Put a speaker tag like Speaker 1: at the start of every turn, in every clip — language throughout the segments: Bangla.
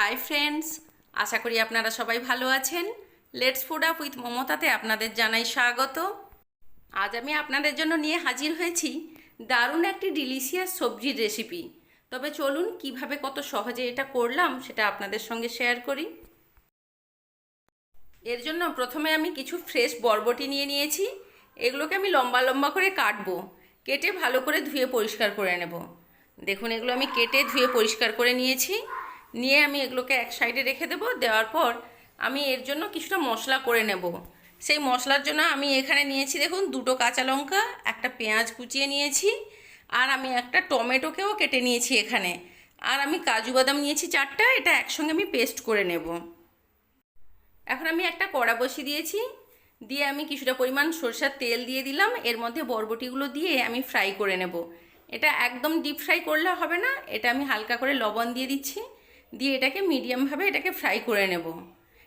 Speaker 1: হাই ফ্রেন্ডস আশা করি আপনারা সবাই ভালো আছেন। লেটস ফুড আপ উইথ মমতাতে আপনাদের জানাই স্বাগত। আজ আমি আপনাদের জন্য নিয়ে হাজির হয়েছি দারুণ একটি ডিলিশিয়াস সবজির রেসিপি তবে চলুন কীভাবে কত সহজে এটা করলাম সেটা আপনাদের সঙ্গে শেয়ার করি। এর জন্য প্রথমে আমি কিছু ফ্রেশ বরবটি নিয়ে নিয়েছি। এগুলোকে আমি লম্বা লম্বা করে কাটবো। কেটে ভালো করে ধুয়ে পরিষ্কার করে নেব। দেখুন এগুলো আমি কেটে ধুয়ে পরিষ্কার করে নিয়েছি। নিয়ে আমি এগুলোকে এক সাইডে রেখে দেবো, দেওয়ার পর আমি এর জন্য কিছুটা মশলা করে নেব। সেই মশলার জন্য আমি এখানে নিয়েছি দেখুন দুটো কাঁচা লঙ্কা, একটা পেঁয়াজ কুচিয়ে নিয়েছি, আর আমি একটা টমেটোকেও কেটে নিয়েছি এখানে। আর আমি কাজু বাদাম নিয়েছি চারটা, এটা একসঙ্গে আমি পেস্ট করে নেব। এখন আমি একটা কড়া বসিয়ে দিয়েছি, দিয়ে আমি কিছুটা পরিমাণ সরষের তেল দিয়ে দিলাম, এর মধ্যে বরবটিগুলো দিয়ে আমি ফ্রাই করে নেব। এটা একদম ডিপ ফ্রাই করলে হবে না, এটা আমি হালকা করে লবণ দিয়ে দিচ্ছি। দিয়ে এটাকে মিডিয়ামভাবে এটাকে ফ্রাই করে নেব।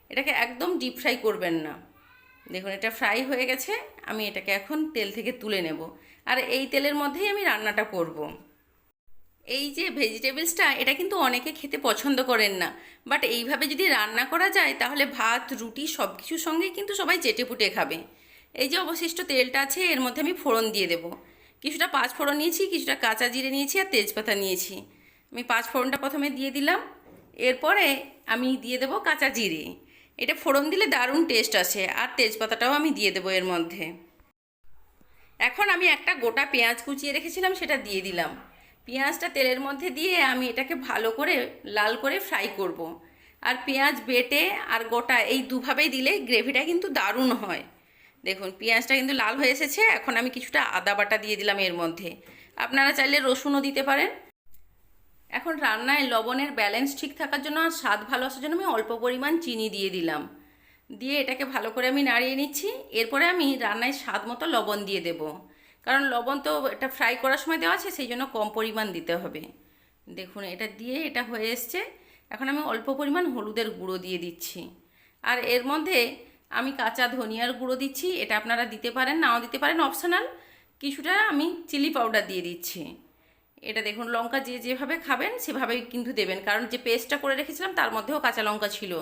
Speaker 1: এটাকে একদম ডিপ ফ্রাই করবেন না। দেখুন, এটা ফ্রাই হয়ে গেছে, আমি এটাকে এখন তেল থেকে তুলে নেব। আর এই তেলের মধ্যেই আমি রান্নাটা করব। এই যে ভেজিটেবলসটা এটা কিন্তু অনেকে খেতে পছন্দ করেন না। বাট এইভাবে যদি রান্না করা যায়, তাহলে ভাত, রুটি সব কিছুর সঙ্গেই কিন্তু সবাই চেটে পুটে খাবে। এই যে অবশিষ্ট তেলটা আছে, এর মধ্যে আমি ফোড়ন দিয়ে দেবো। কিছুটা পাঁচ ফোড়ন নিয়েছি, কিছুটা কাঁচা জিরে নিয়েছি আর তেজপাতা নিয়েছি। আমি পাঁচ ফোড়নটা প্রথমে দিয়ে দিলাম। এরপরে আমি দিয়ে দেবো কাঁচা জিরে। এটা ফোড়ন দিলে দারুণ টেস্ট আসে, আর তেজপাতাটাও আমি দিয়ে দেবো এর মধ্যে। এখন আমি একটা গোটা পেঁয়াজ কুচিয়ে রেখেছিলাম, সেটা দিয়ে দিলাম। পেঁয়াজটা তেলের মধ্যে দিয়ে আমি এটাকে ভালো করে লাল করে ফ্রাই করব। আর পেঁয়াজ বেটে আর গোটা এই দুভাবেই দিলে গ্রেভিটা কিন্তু দারুণ হয়। দেখুন, পেঁয়াজটা কিন্তু লাল হয়ে এসেছে, এখন আমি কিছুটা আদা বাটা দিয়ে দিলাম এর মধ্যে। আপনারা চাইলে রসুনও দিতে পারেন। এখন রান্নায় লবণের ব্যালেন্স ঠিক থাকার জন্য আর স্বাদ ভালো আসার জন্য আমি অল্প পরিমাণ চিনি দিয়ে দিলাম। দিয়ে এটাকে ভালো করে আমি নাড়িয়ে নিচ্ছি। এরপরে আমি রান্নায় স্বাদ মতো লবণ দিয়ে দেব। কারণ লবণ তো এটা ফ্রাই করার সময় দেওয়া আছে, সেই জন্য কম পরিমাণ দিতে হবে। দেখুন, এটা দিয়ে এটা হয়ে এসছে। এখন আমি অল্প পরিমাণ হলুদের গুঁড়ো দিয়ে দিচ্ছি। আর এর মধ্যে আমি কাঁচা ধনিয়ার গুঁড়ো দিচ্ছি। এটা আপনারা দিতে পারেন, নাও দিতে পারেন অপশনাল কিছুটা আমি চিলি পাউডার দিয়ে দিচ্ছি। এটা দেখুন, লঙ্কা যে যেভাবে খাবেন, সেভাবেই কিন্তু দেবেন। কারণ যে পেস্টটা করে রেখেছিলাম, তার মধ্যেও কাঁচা লঙ্কা ছিল।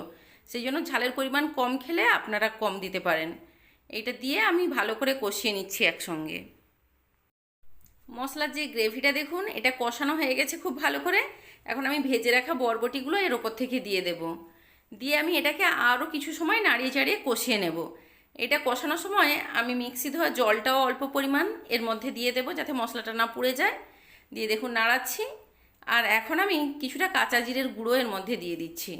Speaker 1: সেই জন্য ঝালের পরিমাণ কম খেলে আপনারা কম দিতে পারেন। এটা দিয়ে আমি ভালো করে কষিয়ে নিচ্ছি একসঙ্গে। মশলার যে গ্রেভিটা দেখুন, এটা কষানো হয়ে গেছে খুব ভালো করে। এখন আমি ভেজে রাখা বরবটিগুলো এর ওপর থেকে দিয়ে দেব। দিয়ে আমি এটাকে আরও কিছু সময় নাড়িয়ে চাড়িয়ে কষিয়ে নেব। এটা কষানোর সময় আমি মিক্সি ধোয়া জলটাও অল্প পরিমাণ এর মধ্যে দিয়ে দেবো যাতে মশলাটা না পুড়ে যায়। দিয়ে দেখুন নাড়াচ্ছি। আর এখন আমি কিছুটা কাঁচা জিরের গুঁড়ো এর মধ্যে দিয়ে দিচ্ছি।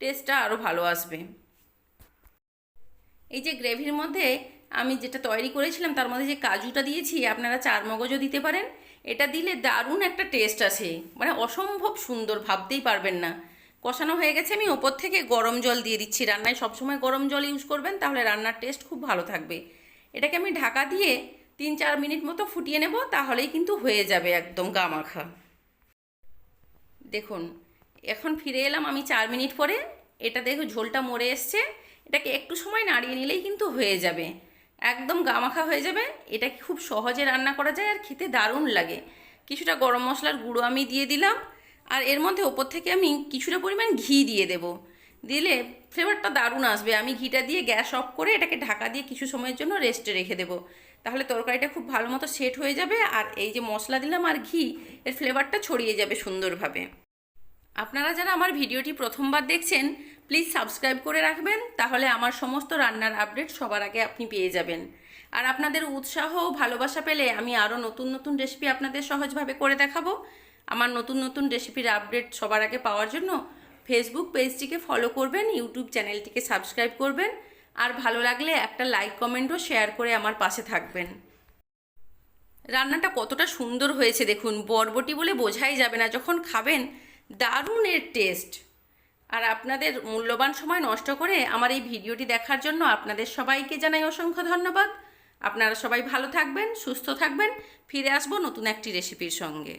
Speaker 1: টেস্টটা আরও ভালো আসবে। এই যে গ্রেভির মধ্যে আমি যেটা তৈরি করেছিলাম, তার মধ্যে যে কাজুটা দিয়েছি, আপনারা চার মগজও দিতে পারেন। এটা দিলে দারুণ একটা টেস্ট আসে। মানে অসম্ভব সুন্দর, ভাবতেই পারবেন না। কষানো হয়ে গেছে, আমি ওপর থেকে গরম জল দিয়ে দিচ্ছি। রান্নায় সবসময় গরম জল ইউজ করবেন, তাহলে রান্নার টেস্ট খুব ভালো থাকবে। এটাকে আমি ঢাকা দিয়ে তিন চার মিনিট মতো ফুটিয়ে নেব, তাহলেই কিন্তু হয়ে যাবে একদম গামাখা। দেখুন, এখন ফিরে এলাম আমি চার মিনিট পরে। এটা দেখো ঝোলটা মরে এসছে। এটাকে একটু সময় নাড়িয়ে নিলেই কিন্তু হয়ে যাবে। একদম গামাখা হয়ে যাবে। এটা খুব সহজে রান্না করা যায় আর খেতে দারুণ লাগে। কিছুটা গরম মশলার গুঁড়ো আমি দিয়ে দিলাম। আর এর মধ্যে ওপর থেকে আমি কিছুটা পরিমাণ ঘি দিয়ে দেব। দিলে ফ্লেভারটা দারুণ আসবে। আমি ঘিটা দিয়ে গ্যাস অফ করে এটাকে ঢাকা দিয়ে কিছু সময়ের জন্য রেস্টে রেখে দেবো। তাহলে তরকারিটা খুব ভালো মতো সেট হয়ে যাবে আর এই যে মশলা দিলাম আর ঘি, এর ফ্লেভারটা ছড়িয়ে যাবে সুন্দরভাবে। আপনারা যারা আমার ভিডিওটি প্রথমবার দেখছেন প্লিজ সাবস্ক্রাইব করে রাখবেন, তাহলে আমার সমস্ত রান্নার আপডেট সবার আগে আপনি পেয়ে যাবেন। আর আপনাদের উৎসাহ ও ভালোবাসা পেলে আমি আরও নতুন নতুন রেসিপি আপনাদের সহজভাবে করে দেখাবো। আমার নতুন নতুন রেসিপির আপডেট সবার আগে পাওয়ার জন্য ফেসবুক পেজটিকে ফলো করবেন ইউটিউব চ্যানেলটিকে সাবস্ক্রাইব করবেন, আর ভালো লাগলে একটা লাইক কমেন্টও শেয়ার করে আমার পাশে থাকবেন। রান্নাটা কতটা সুন্দর হয়েছে দেখুন, বরবটি বলে বোঝাই যাবে না, যখন খাবেন দারুণ এর টেস্ট আর আপনাদের মূল্যবান সময় নষ্ট করে আমার এই ভিডিওটি দেখার জন্য আপনাদের সবাইকে জানাই অসংখ্য ধন্যবাদ। আপনারা সবাই ভালো থাকবেন, সুস্থ থাকবেন, ফিরে আসব নতুন একটি রেসিপির সঙ্গে।